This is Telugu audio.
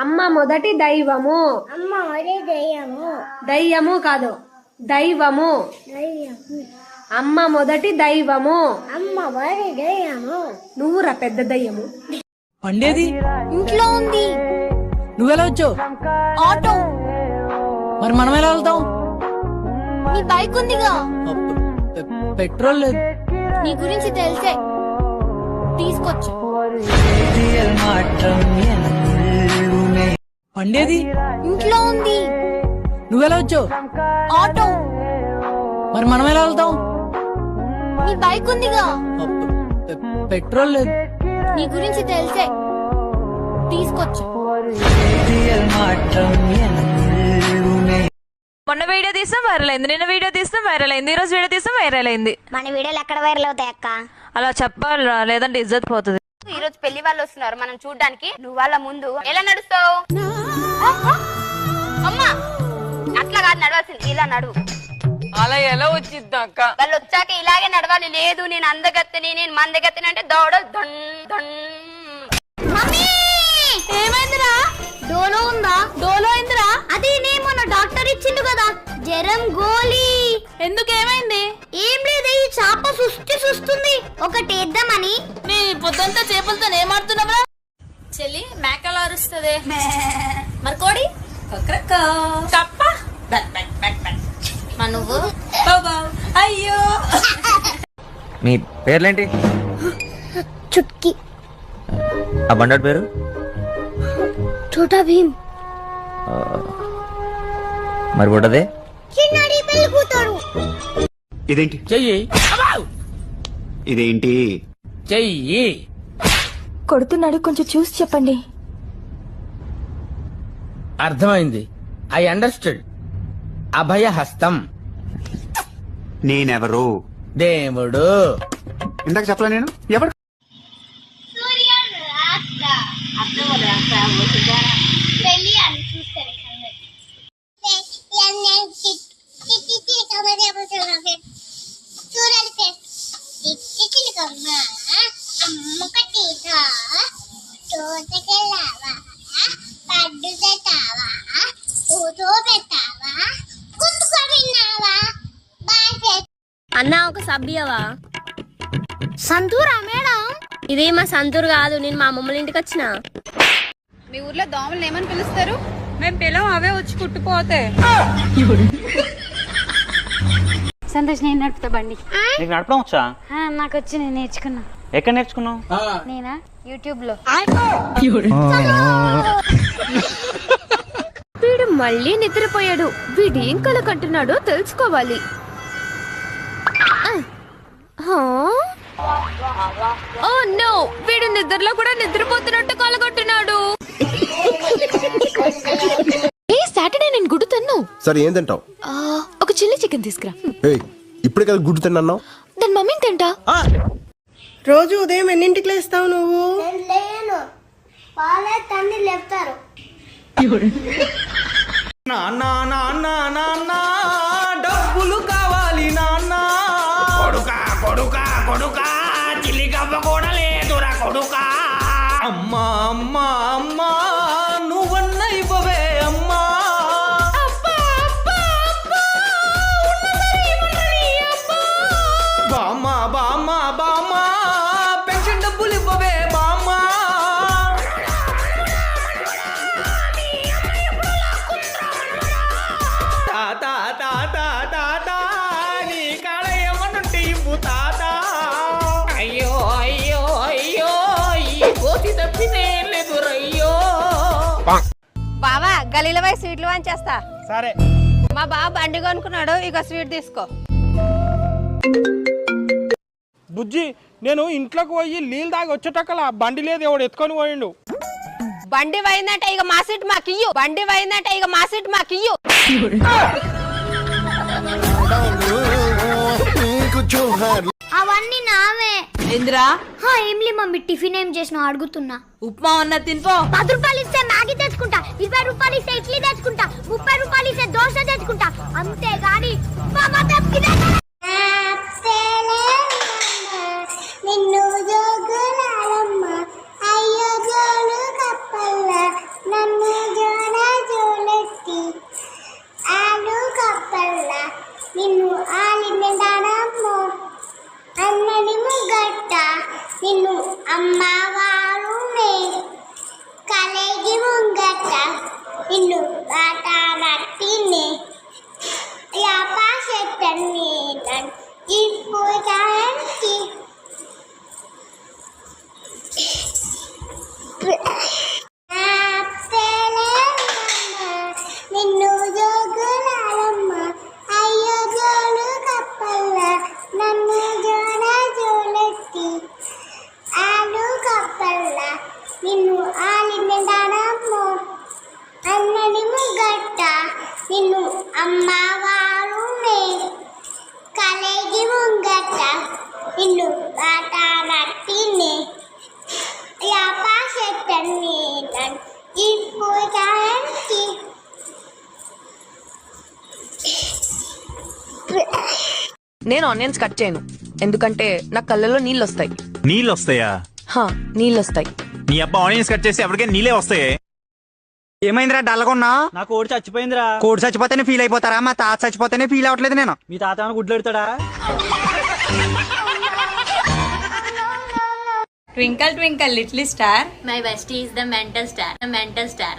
అమ్మ మొదటి దైవము. అమ్మ ఒరే దయ్యము. దయ్యము కాదు దైవము. దయ్యము. అమ్మ మొదటి దైవము. అమ్మ ఒరే దయ్యము. నువ్వురా పెద్ద దయ్యము. పండేది? ఇంట్లో ఉంది. నువ్వెలా వచ్చావు? ఆటో. మరి మనం ఎలా వెళ్తాం? నీ బైక్ ఉందిగా. పెట్రోల్ లేదు. నీ గురించి తెలిసే. తీసుకొచ్చు. పండేది? ఇంట్లో ఉంది. నువ్వెలా వచ్చావు? ఆటో. మరి మనం ఎలా వెళ్తాం నీ బైక్ ఉందిగా. పెట్రోల్ లేదు. నీ గురించి తెలిసే. తీసుకొచ్చు. మొన్న వీడియో తీసాం వైరల్ అయింది. నిన్న వీడియో తీసాం వైరల్ అయింది. ఈ రోజు వీడియో తీసాం వైరల్ అయింది. మన వీడియోలు ఎక్కడ వైరల్ అవుతాయి అక్క? అలా చెప్పాలిరా లేదంటే ఇజ్జత్ పోతుంది. ఈ రోజు పెళ్ళి వాళ్ళు వస్తున్నారు. మనం చూడ్డానికి నువ్వు వాళ్ళ ముందు ఎలా నడుస్తావు? ఇలా నడువు అలా ఎలా వచ్చిద్ది అక్క? వాళ్ళు వచ్చాక ఇలాగే నడవాలి. లేదు నేను అందగత్తని నేను మందగత్తని అంటే దౌడ దొన్ దొన్ ఏమైందిరా? డోలో ఉందా? డోలో అయిందిరా? అది నే మొన్న డాక్టర్ ఇచ్చిండు కదా జ్వరం గోలీ. ఎందుకు ఏమైంది? ఏం లేదు ఈ చాప సుష్టి సుస్తుంది. ఒకటి వేద్దామని నీ పొద్దంతా చేపలతో ఏమాడుతున్నావురా? చెల్లి మేకలు అరుస్తుంది. మరి కోడి? కప్ప నువ్వు అయ్యో. మీ పేర్లేంటి? చుట్కి. ఆ బండాడు పేరు? చోటా భీమ్. మరి కూతురు. ఇదేంటి? చెయ్యి. ఇదేంటి? చెయ్యి. కొడుతున్నాడు కొంచెం చూసి చెప్పండి. అర్థమైంది. I understood. అభయ హస్తం నేనెవరు? దేవుడు. ఇందాక చెప్పలే నేను? ఎవరు? చిలుకమ్మ అమ్మకటి తోటకెళ్ళావా ఒక సభ్యవా? సంతూరా మేడం? ఇది మా సంతూర్ కాదు నేను మా అమ్మమ్మ ఇంటికి వచ్చిన? మీ ఊర్లో దోమలు ఏమని పిలుస్తారు? మేము పిలం అవే వచ్చి కుట్టిపోతే సంతోష్ నేను నడుపుతా బండి. నీకు నడపడం వచ్చా? ఆ, నాకు వచ్చి నేను నేర్చుకున్నా. ఎక్కడ నేర్చుకున్నావు? నేనా? యూట్యూబ్లో వీడు మళ్ళీ నిద్రపోయాడు. వీడేం కల కంటున్నాడో తెలుసుకోవాలి. ఓ నో వీడు నిద్రలో కూడా నిద్రపోతున్నట్టు కలగొట్టున్నాడు. ఏ సాటర్డే నేను గుడ్డు తన్ను. సరే ఏం తింటావు? ఆ, ఒక చిల్లీ చికెన్ తీసుకురా. ఏయ్ ఇప్పుడే కదా గుడ్డు తిన్నావు దాని మమ్మీని తింటా? రోజు ఉదయం ఎన్నింటికి లేస్తావు నువ్వు? నేను లేను. వాళ్ళే తండ్రి లేపుతారు. నాన్న నాన్న నాన్న డబ్బులు చిల్లి గవ్వ కూడా లేదురా కొడుకా. అమ్మా అమ్మా అమ్మా. గలీల పోయి స్వీట్లు వంచేస్తా సరే. మా బావ బండి కొనుక్కున్నాడు ఇక స్వీట్ తీసుకో. బుజ్జి నేను ఇంట్లోకి పోయి నీళ్ళు దాగి వచ్చేటక్కల బండి లేదు ఎవడు ఎత్తుకొని పోయిండు. బండి పోయిందంటే ఇక మా సీట్ మాకు ఇయ్యు బండి పోయిందంటే ఇక మా సీట్ మాకు ఇయ్యు అవన్నీ నావే. ఏందిరా హా, ఏంలే మమ్మీ టిఫిన్ ఏం చేసినావు అడుగుతున్నా. ఉప్మా ఉన్న తినిపో. పది రూపాయలు ఇస్తే మ్యాగీ తెచ్చుకుంటా ఇరవై రూపాయలు ఇస్తే ఇడ్లీ తెచ్చుకుంటా ముప్పై రూపాయలు ఇస్తే దోశ తెచ్చుకుంటా. అంతేగాని ఉప్మా మాత్రం తినను. నిన్ను అమ్మవారు కలిగి ఉంగట నిన్ను నిన్ను ಹಾಲಿನ ದಾನಮ್ಮ అన్నని ಮುಗಟ್ಟ నిన్ను అమ్మ వారు కలిగి ಮುಂಗಟ್ಟ నిన్ను ఆటాడట్టిని వ్యాపాశెట్టని నేను ఆనియన్స్ కట్ చేయను. ఎందుకంటే నా కళ్ళలో నీళ్ళు వస్తాయి నీళ్ళు వస్తాయా నీళ్ళు వస్తాయి నీ అబ్బా ఆనియన్స్ కట్ చేసి ఎవరికైనా నీళ్ళే వస్తాయి? ఏమైందిరా డల్లగొన్నా? నా కోడి చచ్చిపోయిందిరా. కోడి చచ్చిపోతేనే ఫీల్ అయిపోతారా? మా తాత చచ్చిపోతేనే ఫీల్ అవ్వట్లేదు నేను. మీ తాత ఏమైనా గుడ్లు పెడతాడా twinkle twinkle little star. My best is the mental star mental star